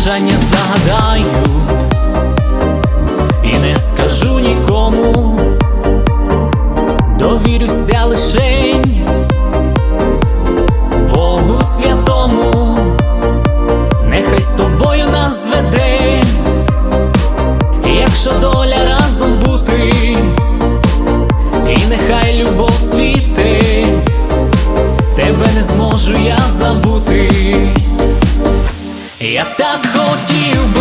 бажання загадаю і не скажу нікому, довірюся лишень Богу святому, нехай з тобою нас зведе, якщо доля разом бути, і нехай любов цвіте, тебе не зможу я забути. Я так хотів би